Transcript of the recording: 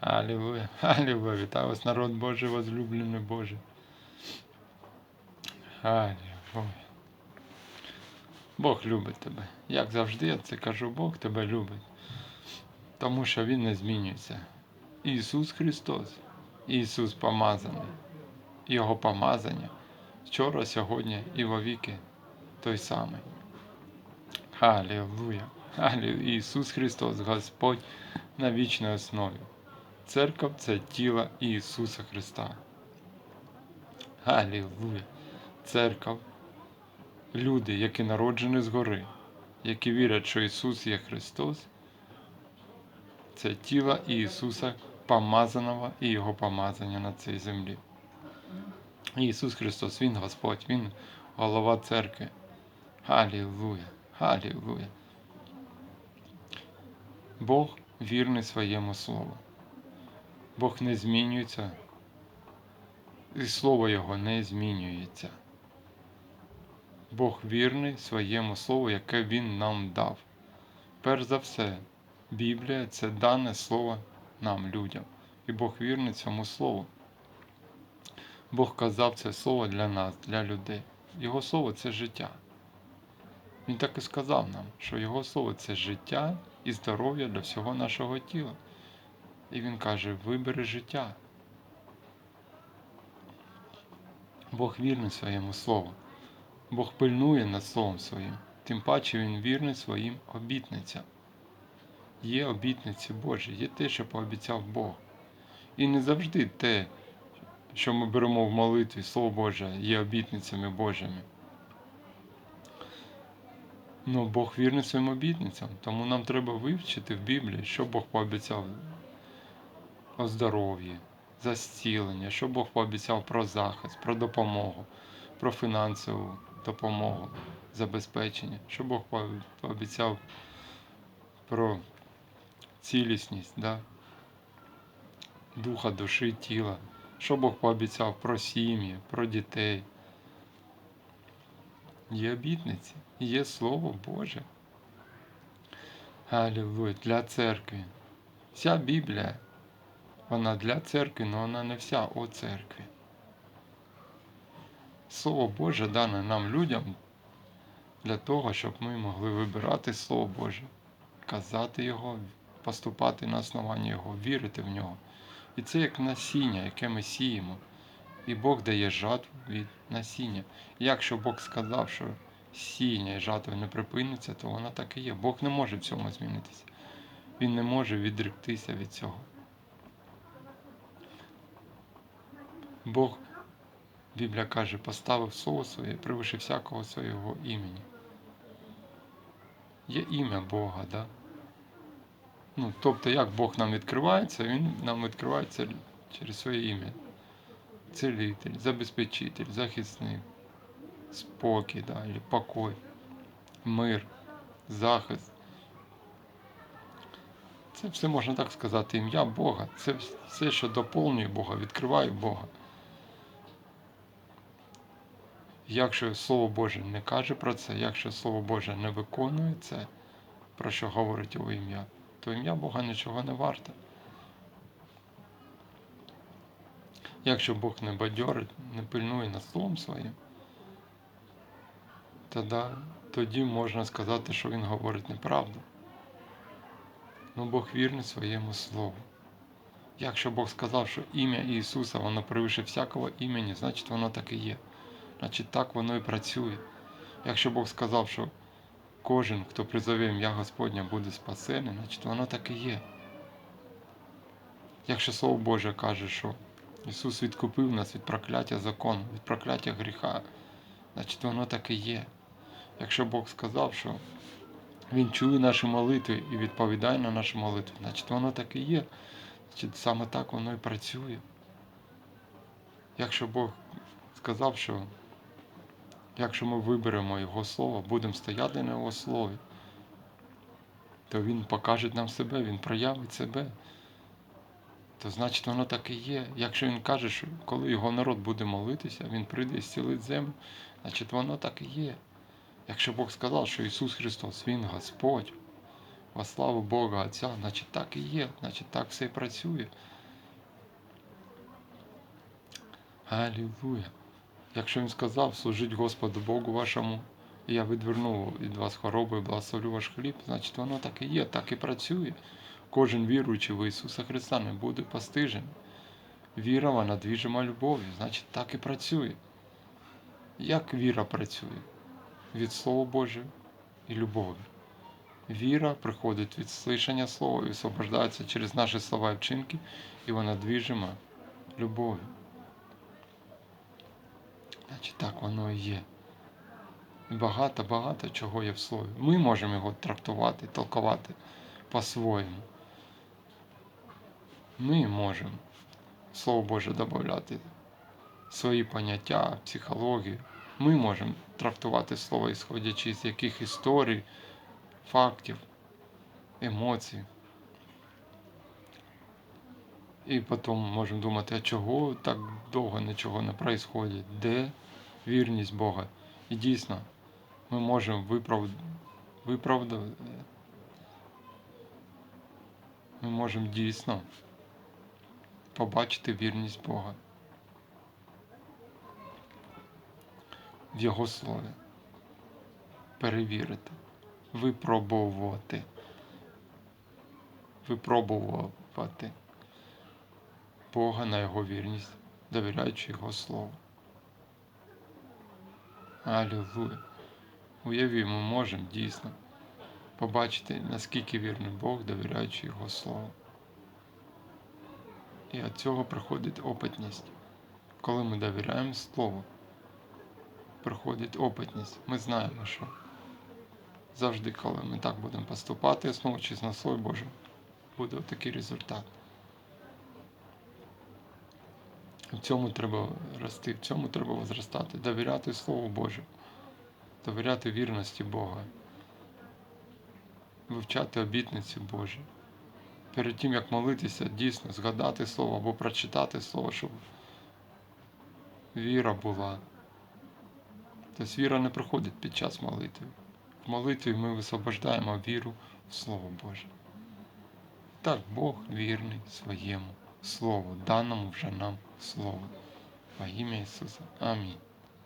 Аллилуйя, аллилуйя. Вітаю вас, народ Божий, возлюблений Божий. Аллилуйя. Бог любить тебе. Як завжди, я це кажу, Бог тебе любить. Тому що Він не змінюється. Ісус Христос, Ісус помазаний. Його помазання вчора, сьогодні і вовіки той самий. Аллилуйя. Аллилуйя. Ісус Христос, Господь на вічній основі. Церква це тіло Ісуса Христа. Аллилуйя. Церква. Люди, які народжені згори, які вірять, що Ісус є Христос, це тіло Ісуса помазаного і Його помазання на цій землі. Ісус Христос, Він Господь, Він голова церкви. Аллилуйя. Аллилуйя. Бог вірний своєму Слову. Бог не змінюється, і Слово Його не змінюється. Бог вірний своєму Слову, яке Він нам дав. Перш за все, Біблія це дане Слово нам, людям. І Бог вірний цьому Слову. Бог казав це Слово для нас, для людей. Його Слово це життя. Він так і сказав нам, що Його Слово це життя і здоров'я для всього нашого тіла. І він каже: вибери життя. Бог вірний своєму слову. Бог пильнує над словом своїм. Тим паче Він вірний своїм обітницям. Є обітниці Божі, є те, що пообіцяв Бог. І не завжди те, що ми беремо в молитві, Слово Боже, є обітницями Божими. Ну, Бог вірний своїм обітницям, тому нам треба вивчити в Біблії, що Бог пообіцяв о здоров'ї, за зцілення, що Бог пообіцяв про захист, про допомогу, про фінансову допомогу, забезпечення, що Бог пообіцяв про цілісність, да? духа, душі, тіла, що Бог пообіцяв про сім'ї, про дітей. Є обітниці, є Слово Боже. Аллилуйя, для церкви. Вся Біблія, вона для церкви, але вона не вся у церкві. Слово Боже дане нам людям для того, щоб ми могли вибирати Слово Боже, казати Його, поступати на основанні Його, вірити в нього. І це як насіння, яке ми сіємо. І Бог дає жатву від насіння. Якщо Бог сказав, що сіння і жатва не припиниться, то вона так і є. Бог не може в цьому змінитися. Він не може відректися від цього. Бог, Біблія каже, поставив слово своє, превише всякого свого імені. Є ім'я Бога, да? Ну, тобто, як Бог нам відкривається, Він нам відкривається через своє ім'я. Целитель, забезпечитель, захисник, спокій, да, или покой, мир, захист. Це все можна так сказати, ім'я Бога. Це все, що доповнює Бога, відкриває Бога. Якщо Слово Боже не каже про це, якщо Слово Боже не виконує це, про що говорить його ім'я, то ім'я Бога нічого не варте. Якщо Бог не бадьорить, не пильнує над словом своїм, тоді, можна сказати, що Він говорить неправду. Ну Бог вірний своєму Слову. Якщо Бог сказав, що ім'я Ісуса, воно превише всякого імені, значить воно так і є. Значить так воно і працює. Якщо Бог сказав, що кожен, хто призове ім'я Господня, буде спасений, значить воно так і є. Якщо Слово Боже каже, що Ісус відкупив нас від прокляття закону, від прокляття гріха, значить воно так і є. Якщо Бог сказав, що Він чує наші молитви і відповідає на наші молитви, значить воно так і є. Значить, саме так воно і працює. Якщо Бог сказав, що якщо ми виберемо Його Слово, будемо стояти на Його Слові, то Він покаже нам себе, Він проявить себе. То значить воно так і є. Якщо він каже, що коли його народ буде молитися, він прийде і зцілить землю, значить воно так і є. Якщо Бог сказав, що Ісус Христос, Він Господь, во славу Бога Отця, значить так і є, значить так все і працює. Алілуя. Якщо він сказав, служіть Господу Богу вашому, і я відверну від вас хвороби і благословлю ваш хліб, значить воно так і є, так і працює. Кожен віруючий в Ісуса Христа не буде постижений. Віра вона двіжима любов'ю, значить так і працює. Як віра працює? Від Слова Божого і любові. Віра приходить від слышання слова і висвобождається через наші слова і вчинки, і вона двіжима любов'ю. Значить, так воно і є. Багато-багато чого є в слові. Ми можемо його трактувати, толкувати по-своєму. Ми можемо Слово Боже додати свої поняття, психологію. Ми можемо трактувати слово, ісходячи з яких історій, фактів, емоцій. І потім можемо думати, а чого так довго нічого не відбувається? Де вірність Бога? І дійсно, ми можемо виправ... виправдати. Ми можемо дійсно побачити вірність Бога в Його слові, перевірити, випробовувати, випробувати Бога на Його вірність, довіряючи Його Слову. Алілуя. Уявімо, ми можемо дійсно побачити, наскільки вірний Бог, довіряючи Його Слову. І від цього приходить опитність. Коли ми довіряємо Слову, приходить опитність. Ми знаємо, що завжди, коли ми так будемо поступати, основуючись на Слові Божому, буде такий результат. В цьому треба рости, в цьому треба возростати, довіряти Слову Божому, довіряти вірності Бога, вивчати обітниці Божі. Перед тим, як молитися, дійсно згадати Слово або прочитати Слово, щоб віра була. Тобто віра не приходить під час молитви. В молитві ми висвобождаємо віру в Слово Боже. Так, Бог вірний своєму Слову, даному вже нам Слову. Во ім'я Ісуса. Амінь.